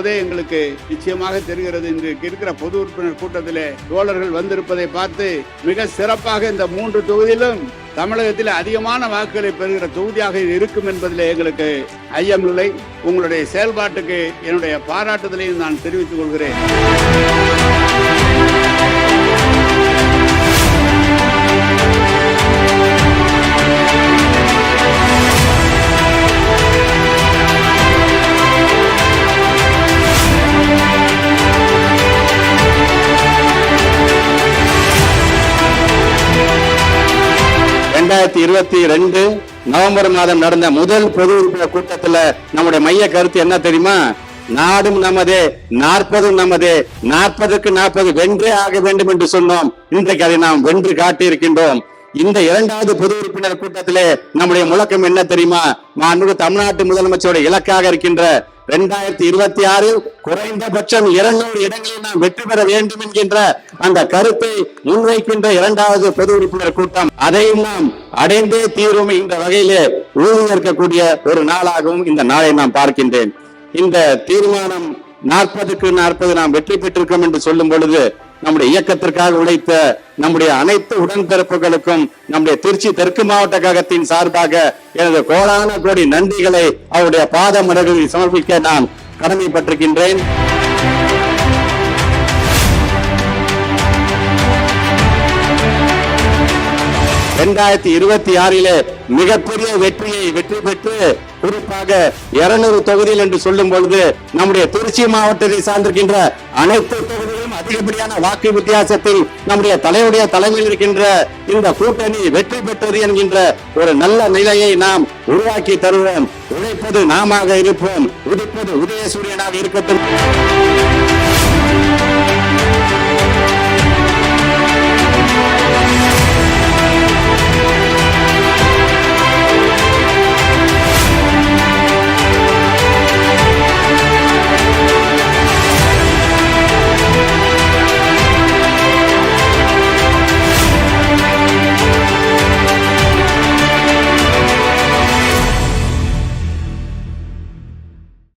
எங்களுக்கு நிச்சயமாக தெரிகிறது. இன்றைக்கு இருக்கிற பொது உறுப்பினர் கூட்டத்திலே தோழர்கள் வந்திருப்பதை பார்த்து மிக சிறப்பாக இந்த மூன்று தொகுதியிலும் தமிழகத்தில் அதிகமான வாக்குகளை பெறுகிற தொகுதியாக இது இருக்கும் என்பதில் எங்களுக்கு ஐயமில்லை உங்களுடைய செயல்பாட்டுக்கு என்னுடைய பாராட்டுதலையும் நான் தெரிவித்துக் கொள்கிறேன். ரெண்டாயிரத்தி இருபத்தி ரெண்டு நவம்பர் மாதம் நடந்த முதல் பொது உறுப்பினர் கூட்டத்துல நம்முடைய மைய கருத்து என்ன தெரியுமா? நாடும் நமது நாற்பதும் நமது நாற்பதுக்கு நாற்பது வென்றே ஆக வேண்டும் என்று சொன்னோம். இன்றைக்கு அதை நாம் வென்று காட்டியிருக்கின்றோம். இந்த இரண்டாவது பொது உறுப்பினர் கூட்டத்திலே நம்முடைய முழக்கம் என்ன தெரியுமா? மாண்புமிகு தமிழ்நாட்டு முதலமைச்சருடைய இலக்காக இருக்கின்ற இரண்டாயிரத்தி இருபத்தி ஆறில் குறைந்தபட்சம் இருநூறு இடங்களில் நாம் வெற்றி பெற வேண்டும் என்கின்ற அந்த கருத்தை முன்வைக்கின்ற இரண்டாவது பொது உறுப்பினர் கூட்டம். அதையும் நாம் அடைந்தே தீரும் என்ற வகையிலே இருக்கக்கூடிய ஒரு நாளாகவும் இந்த நாளை நாம் பார்க்கின்றேன். இந்த தீர்மானம் நாற்பதுக்கு நாற்பது நாம் வெற்றி பெற்றிருக்கோம் என்று சொல்லும் பொழுது நம்முடைய இயக்கத்திற்காக உழைத்த நம்முடைய அனைத்து உடன்பிறப்புகளுக்கும் நம்முடைய திருச்சி தெற்கு மாவட்ட கழகத்தின் சார்பாக எனது கோடான கோடி நன்றிகளை அவருடைய பாத மரகளில் சமர்ப்பிக்க நான் கடமைப்பட்டிருக்கின்றேன். இரண்டாயிரத்தி இருபத்தி ஆறிலே மிகப்பெரிய வெற்றியை வெற்றி பெற்று குறிப்பாக இருநூறு தொகுதியில் என்று சொல்லும் பொழுது நம்முடைய திருச்சி மாவட்டத்தை சார்ந்திருக்கின்ற அனைத்து தொகுதிகளும் அதிகப்படியான வாக்கு வித்தியாசத்தில் நம்முடைய தலைவருடைய தலைமையில் இருக்கின்ற இந்த கூட்டணி வெற்றி பெற்றது என்கின்ற ஒரு நல்ல நிலையை நாம் உருவாக்கி தருவோம் உழைப்பது நாமாக இருப்போம். உதிப்பது உதயசூரியனாக இருக்கட்டும்.